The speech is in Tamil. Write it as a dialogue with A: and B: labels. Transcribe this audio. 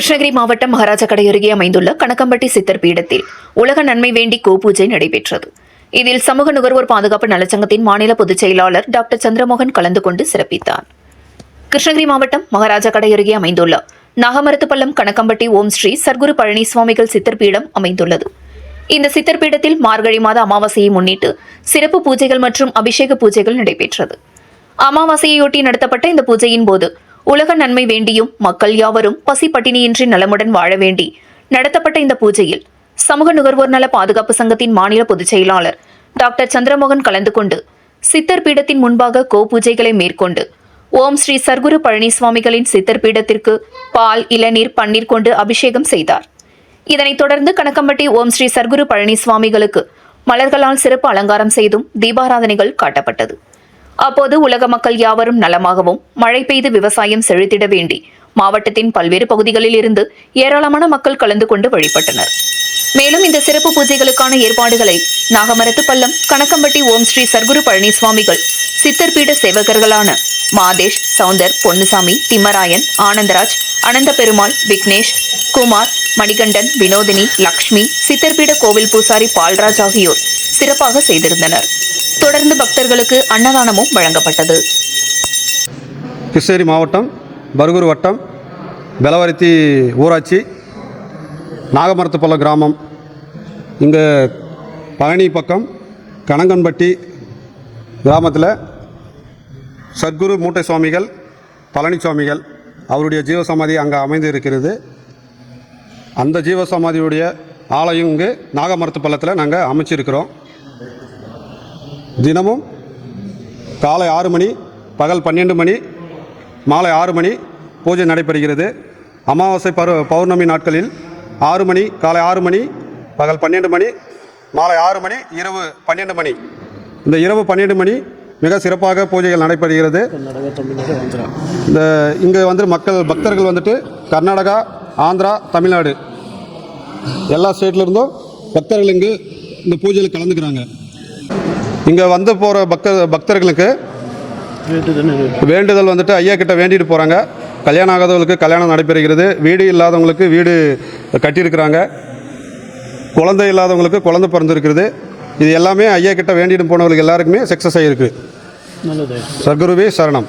A: கிருஷ்ணகிரி மாவட்டம் மகாராஜகடை அருகே அமைந்துள்ள கணக்கம்பட்டி சித்தர் பீடத்தில் உலக நன்மை வேண்டி கோபூஜை நடைபெற்றது. இதில் சமூக நுகர்வோர் பாதுகாப்பு நலச்சங்கத்தின் மாநில பொதுச் செயலாளர் டாக்டர் சந்திரமோகன் கலந்து கொண்டு சிறப்பித்தார். கிருஷ்ணகிரி மாவட்டம் மகாராஜகடை அருகே அமைந்துள்ள நாகமரத்துப்பள்ளம் கணக்கம்பட்டி ஓம் ஸ்ரீ சர்க்குரு பழனி சுவாமிகள் சித்தர் பீடம் அமைந்துள்ளது. இந்த சித்தர் பீடத்தில் மார்கழி மாத அமாவாசையை முன்னிட்டு சிறப்பு பூஜைகள் மற்றும் அபிஷேக பூஜைகள் நடைபெற்றது. அமாவாசையையொட்டி நடத்தப்பட்ட இந்த பூஜையின் போது உலக நன்மை வேண்டியும் மக்கள் யாவரும் பசி பட்டினியின்றி நலமுடன் வாழ வேண்டி நடத்தப்பட்ட இந்த பூஜையில் சமூக நுகர்வோர் நல பாதுகாப்பு சங்கத்தின் மாநில பொதுச் செயலாளர் டாக்டர் சந்திரமோகன் கலந்து கொண்டு சித்தர் பீடத்தின் முன்பாக கோ பூஜைகளை மேற்கொண்டு ஓம் ஸ்ரீ சர்க்குரு பழனிசுவாமிகளின் சித்தர் பீடத்திற்கு பால் இளநீர் பன்னீர் கொண்டு அபிஷேகம் செய்தார். இதனைத் தொடர்ந்து கணக்கம்பட்டி ஓம் ஸ்ரீ சர்க்குரு பழனிசுவாமிகளுக்கு மலர்களால் சிறப்பு அலங்காரம் செய்தும் தீபாராதனைகள் காட்டப்பட்டது. அப்போது உலக மக்கள் யாவரும் நலமாகவும் மழை பெய்து விவசாயம் செழித்திட வேண்டி மாவட்டத்தின் பல்வேறு பகுதிகளில் இருந்து ஏராளமான மக்கள் கலந்து கொண்டு வழிபட்டனர். மேலும் இந்த சிறப்பு பூஜைகளுக்கான ஏற்பாடுகளை நாகமரத்து பள்ளம் கணக்கம்பட்டி ஓம் ஸ்ரீ சர்க்குரு பழனிசுவாமிகள் சித்தர்பீட சேவகர்களான மாதேஷ் சவுந்தர் பொன்னுசாமி திம்மராயன் ஆனந்தராஜ் அனந்த பெருமாள் விக்னேஷ் குமார் மணிகண்டன் வினோதினி லக்ஷ்மி சித்தர்பீட கோவில் பூசாரி பால்ராஜ் ஆகியோர் சிறப்பாக செய்திருந்தனர். தொடர்ந்து பக்தர்களுக்கு அன்னதானமும் வழங்கப்பட்டது.
B: கிருஷ்ணகிரி மாவட்டம் பருகூர் வட்டம் பெலவரத்தி ஊராட்சி நாகமரத்துப்பள்ளம் கிராமம். இங்கே பழனி பக்கம் கணங்கன்பட்டி கிராமத்தில் சத்குரு மூட்டை சுவாமிகள் பழனி சுவாமிகள் அவருடைய ஜீவசமாதி அங்கே அமைந்து இருக்கிறது அந்த ஜீவசமாதியுடைய ஆலயம் இங்கு நாகமரத்து பள்ளத்தில் நாங்கள் அமைச்சிருக்கிறோம். தினமும் காலை ஆறு மணி பகல் பன்னெண்டு மணி மாலை ஆறு மணி பூஜை நடைபெறுகிறது. அமாவாசை பரு பௌர்ணமி நாட்களில் ஆறு மணி காலை ஆறு மணி பகல் பன்னெண்டு மணி மாலை ஆறு மணி இரவு பன்னெண்டு மணி. இந்த இரவு பன்னெண்டு மணி மிக சிறப்பாக பூஜைகள் நடைபெறுகிறது. இந்த இங்கே வந்து மக்கள் பக்தர்கள் வந்துட்டு கர்நாடகா ஆந்திரா தமிழ்நாடு எல்லா ஸ்டேட்ல இருந்தும் பக்தர்கள் இங்கு இந்த பூஜையில் கலந்துக்கிறாங்க. இங்கே வந்து போகிற பக்த பக்தர்களுக்கு வேண்டுதல் வந்துட்டு ஐயா கிட்ட வேண்டிட்டு போகிறாங்க கல்யாணம் ஆகாதவங்களுக்கு கல்யாணம் நடைபெறுகிறது. வீடு இல்லாதவங்களுக்கு வீடு கட்டியிருக்கிறாங்க. குழந்தை இல்லாதவங்களுக்கு குழந்தை பிறந்திருக்கிறது. இது எல்லாமே ஐயா கிட்ட வேண்டிட்டு போனவங்களுக்கு எல்லாருக்குமே சக்ஸஸ்
C: நல்லது.
B: சர்க்குருவே சரணம்.